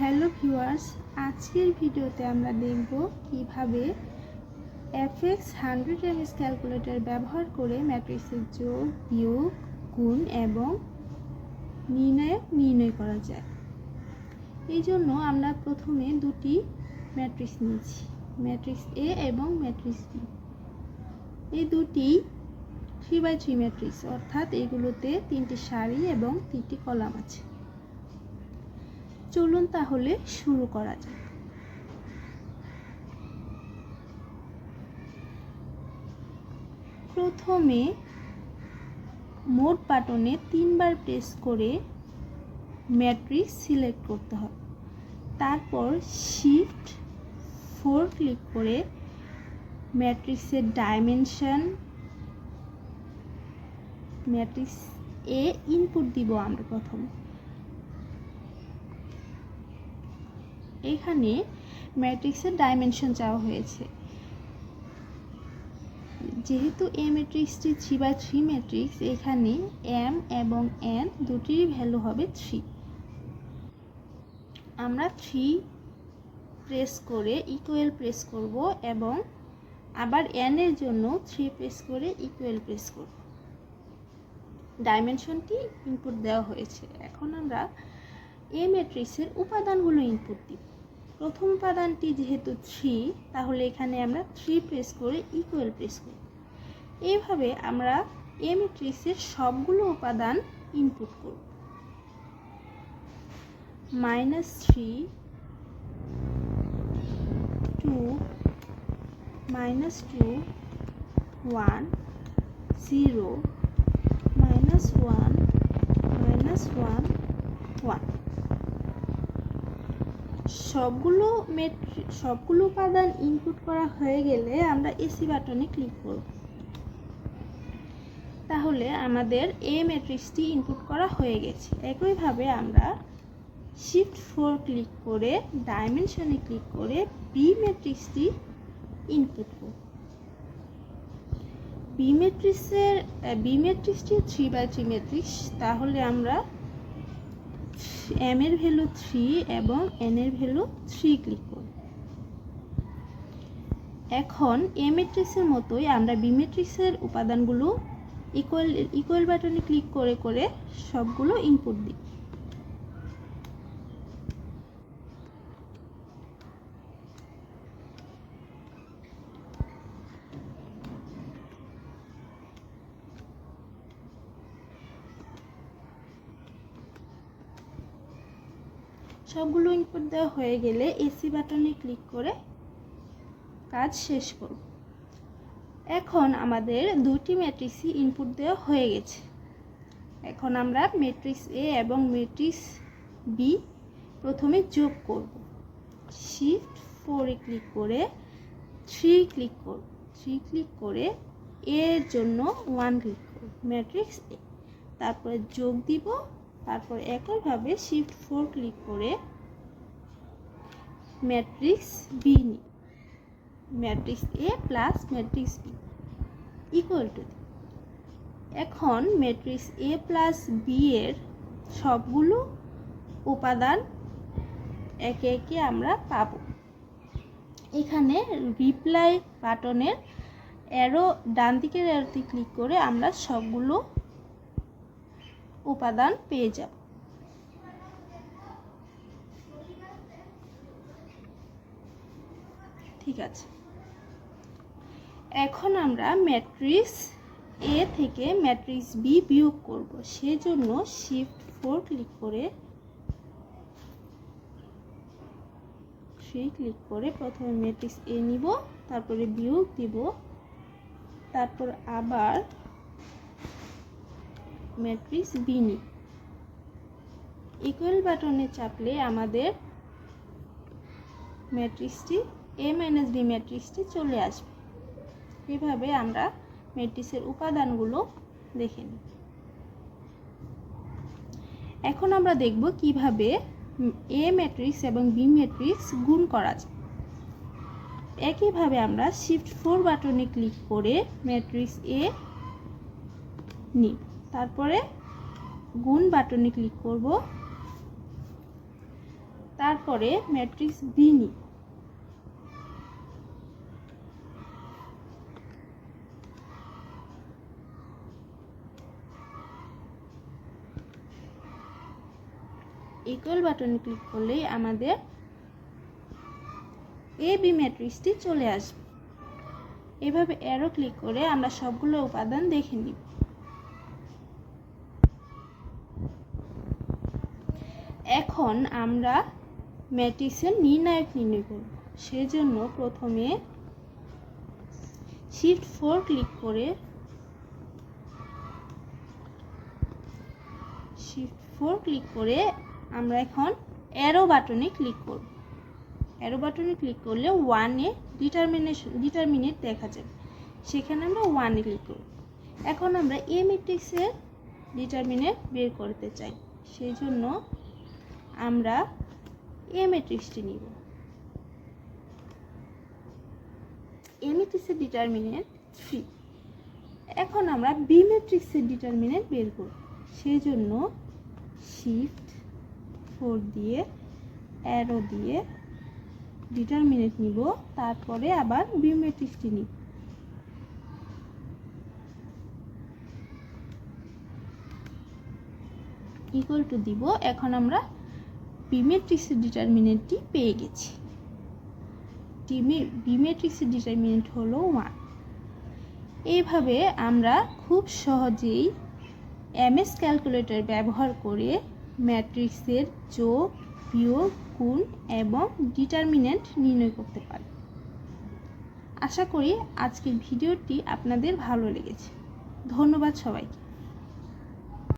Hello viewers, আজকের ভিডিওতে আমরা দেখব কীভাবে এফএক্স হান্ড্রেড এমএস ক্যালকুলেটর ব্যবহার করে ম্যাট্রিক্সের যোগ, বিয়োগ, গুণ এবং নির্ণায়ক নির্ণয় করা যায়। এই জন্য আমরা প্রথমে দুটি ম্যাট্রিক্স নিয়েছি, ম্যাট্রিক্স এ এবং ম্যাট্রিক্স বি এই দুটি থ্রি বাই থ্রি ম্যাট্রিক্স, অর্থাৎ এগুলোতে তিনটি সারি এবং তিনটি কলাম আছে। চলুন তাহলে শুরু করা যাক। প্রথমে মোট বাটনে তিনবার প্রেস করে ম্যাট্রিক্স সিলেক্ট করতে হবে। তারপর শিফট ফোর ক্লিক করে ম্যাট্রিক্সের ডাইমেনশন, ম্যাট্রিক্স এ ইনপুট দিব আমরা প্রথমে। এখানে ম্যাট্রিক্সের ডাইমেনশন চাওয়া হয়েছে। যেহেতু এ ম্যাট্রিক্সটি থ্রি বাই থ্রি ম্যাট্রিক্স এখানে এম এবং এন দুটির ভ্যালু হবে থ্রি আমরা থ্রি প্রেস করে ইকুয়েল প্রেস করব এবং আবার এন এর জন্য থ্রি প্রেস করে ইকুয়েল প্রেস করব। ডাইমেনশনটি ইনপুট দেওয়া হয়েছে। এখন আমরা এ ম্যাট্রিক্সের উপাদানগুলো ইনপুট দিব। প্রথম উপাদানটি যেহেতু থ্রি তাহলে এখানে আমরা থ্রি প্রেস করে ইকুয়াল প্রেস করি। এইভাবে আমরা এ সবগুলো উপাদান ইনপুট করব। Minus three two minus two one zero minus one minus one one সবগুলো মেট্রি সবগুলো উপাদান ইনপুট করা হয়ে গেলে আমরা এসি বাটনে ক্লিক করব। তাহলে আমাদের এ ম্যাট্রিক্সটি ইনপুট করা হয়ে গেছে। একইভাবে আমরা শিফট ফোর ক্লিক করে ডাইমেনশনে ক্লিক করে বি ম্যাট্রিক্সটি ইনপুট করব। বি ম্যাট্রিক্সের বি ম্যাট্রিক্সটি থ্রি বাই থ্রি ম্যাট্রিক্স তাহলে আমরা এম এর ভ্যালু থ্রি এবং এন এর ভ্যালু থ্রি ক্লিক করব এখন এ মতোই আমরা বি উপাদানগুলো ইকুয়াল ইকুয়াল বাটনে ক্লিক করে করে সবগুলো ইনপুট দিই। সবগুলো ইনপুট দেওয়া হয়ে গেলে এসি বাটনে ক্লিক করে কাজ শেষ করব। এখন আমাদের দুটি ম্যাট্রিক্সই ইনপুট দেওয়া হয়ে গেছে। এখন আমরা ম্যাট্রিক্স এ এবং ম্যাট্রিক্স বি প্রথমে যোগ করব। শিফট ফোরে ক্লিক করে থ্রি ক্লিক করব। থ্রি ক্লিক করে এর জন্য ওয়ান ক্লিক করব। ম্যাট্রিক্স এ তারপরে যোগ দিব তারপর একইভাবে শিফট ফোর ক্লিক করে ম্যাট্রিক্স বি নিই। Matrix A plus matrix B equal to এখন ম্যাট্রিক্স এ প্লাস বি এর সবগুলো উপাদান একে একে আমরা পাব। এখানে রিপ্লাই বাটনের অ্যারো ডান দিকের অ্যারোতে ক্লিক করে আমরা সবগুলো উপাদান পেয়ে যাব। ঠিক আছে। এখন আমরা ম্যাট্রিক্স এ থেকে ম্যাট্রিক্স বি বিয়োগ করব। সেজন্য শিফট ফোর ক্লিক করে থ্রি ক্লিক করে প্রথমে ম্যাট্রিক্স এ নিব, তারপরে বিয়োগ দিব, তারপর আবার ম্যাট্রিক্স বি নিই ইকুয়াল বাটনে চাপলে আমাদের ম্যাট্রিক্সটি এ মাইনাস বি ম্যাট্রিক্সটি চলে আসবে। এভাবে আমরা ম্যাট্রিক্সের উপাদানগুলো দেখে নিই। এখন আমরা দেখব কীভাবে এ ম্যাট্রিক্স এবং বি ম্যাট্রিক্স গুণ করা যায়। একইভাবে আমরা শিফট ফোর বাটনে ক্লিক করে ম্যাট্রিক্স এ নিই। তারপরে গুণ বাটনে ক্লিক করব। তারপরে ম্যাট্রিক্স বি নিব ইকুয়াল বাটনে ক্লিক করলেই আমাদের এ বি ম্যাট্রিক্সটি চলে আসবে। এভাবে অ্যারো ক্লিক করে আমরা সবগুলো উপাদান দেখে নিব। এখন আমরা ম্যাট্রিক্সের নির্ণায়ক নির্ণয় করব সেজন্য প্রথমে শিফট ফোর ক্লিক করে শিফট ফোর ক্লিক করে আমরা এখন অ্যারো বাটনে ক্লিক করব। অ্যারো বাটনে ক্লিক করলে ওয়ানে ডিটারমিনেশন ডিটারমিনেট দেখা যাবে। সেখানে আমরা ওয়ানে ক্লিক করব। এখন আমরা এ ম্যাট্রিক্সের ডিটারমিনেট বের করতে চাই। সেই জন্য আমরা এ ম্যাট্রিক্সটি নিব। এ ম্যাট্রিক্সের ডিটারমিনেন্ট থ্রি এখন আমরা বি ম্যাট্রিক্সের ডিটারমিনেন্ট বের করব। সেই জন্য শিফট ফোর দিয়ে অ্যারো দিয়ে ডিটারমিনেন্ট নিব, তারপরে আবার বি ম্যাট্রিক্সটি নিব। ইকুয়াল টু দিব, এখন আমরা বি ডিটারমিনেন্টটি পেয়ে গেছি। বি ম্যাট্রিক্সের ডিটারমিনেন্ট হলো ওয়ান এইভাবে আমরা খুব সহজেই এমএস ক্যালকুলেটর ব্যবহার করে ম্যাট্রিক্সের যোগ, বিয়োগ, গুণ এবং ডিটারমিনেন্ট নির্ণয় করতে পারি। আশা করি আজকের ভিডিওটি আপনাদের ভালো লেগেছে। ধন্যবাদ সবাইকে।